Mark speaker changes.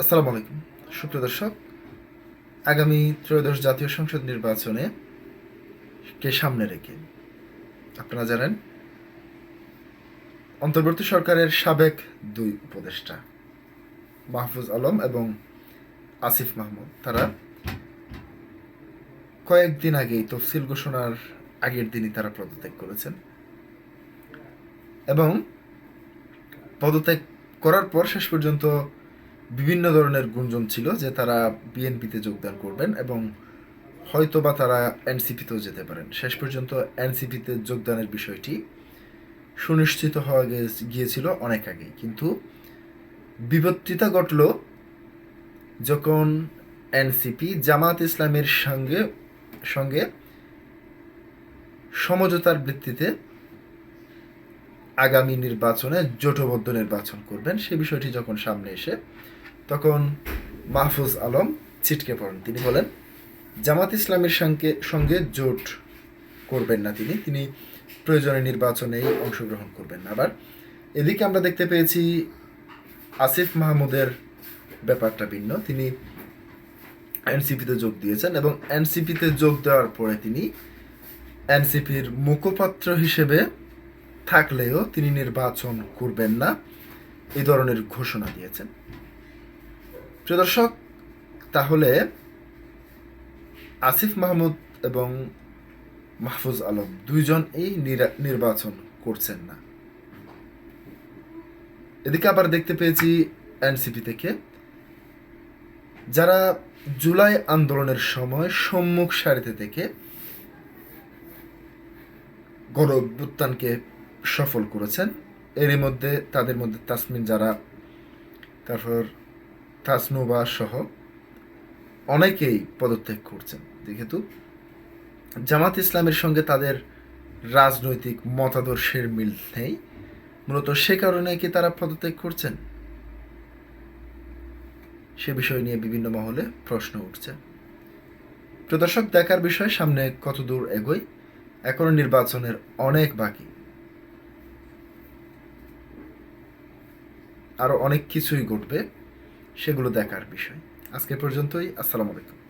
Speaker 1: আসসালামু আলাইকুম। সুপ্রিয় দর্শক, আগামী ত্রয়োদশ জাতীয় সংসদ নির্বাচনে কে সামনে রেখে? আপনারা জানেন, অন্তর্বর্তী সরকারের সাবেক দুই উপদেষ্টা, মাহফুজ আলম এবং আসিফ মাহমুদ, তারা কয়েকদিন আগেই তফসিল ঘোষণার আগের দিনই তারা পদত্যাগ করেছেন। এবং পদত্যাগ করার পর শেষ পর্যন্ত বিভিন্ন ধরনের গুঞ্জন ছিল যে তারা বিএনপিতে যোগদান করবেন এবং হয়তো বা তারা এনসিপিতেও যেতে পারেন। শেষ পর্যন্ত এনসিপিতে যোগদানের বিষয়টি সুনিশ্চিত হওয়া গিয়েছিল অনেক আগেই। কিন্তু বিপত্তিতা ঘটল যখন এনসিপি জামাত ইসলামের সঙ্গে সঙ্গে সমঝোতার ভিত্তিতে আগামী নির্বাচনে জোটবদ্ধ নির্বাচন করবেন, সে বিষয়টি যখন সামনে এসে তখন মাহফুজ আলম ছিটকে পড়েন। তিনি বলেন, জামাত ইসলামের সঙ্গে সঙ্গে জোট করবেন না তিনি। তিনি প্রয়োজনে নির্বাচনেই অংশগ্রহণ করবেন না। আবার এদিকে আমরা দেখতে পেয়েছি, আসিফ মাহমুদের ব্যাপারটা ভিন্ন। তিনি এনসিপিতে যোগ দিয়েছেন এবং এনসিপিতে যোগ দেওয়ার পরে তিনি এনসিপির মুখপাত্র হিসেবে থাকলেও তিনি নির্বাচন করবেন না এই ধরনের ঘোষণা দিয়েছেন। প্রিয় দর্শক, তাহলে আসিফ মাহমুদ এবং মাহফুজ আলম দুইজন এই নিরা- নির্বাচন করছেন না। এদিকে আবার দেখতে পেয়েছি এনসিপি থেকে। যারা জুলাই আন্দোলনের সময় সম্মুখ সারিতে থেকে গণ সফল করেছেন, এরই মধ্যে, তাদের মধ্যে তাসমিন যারা, তারপর তাসনুবা সহ অনেকেই পদত্যাগ করছেন। যেহেতু জামাত ইসলামের সঙ্গে তাদের রাজনৈতিক মতাদর্শের মিল নেই, মূলত সে কারণে কি তারা পদত্যাগ করছেন? সে বিষয় নিয়ে বিভিন্ন মহলে প্রশ্ন উঠছে। প্রদর্শক দেখার বিষয়, সামনে কত দূর এগোয় এখনও নির্বাচনের অনেক বাকি। আরও অনেক কিছুই ঘটবে। সেগুলো দেখার বিষয়। আজকে পর্যন্তই। আসসালামু আলাইকুম।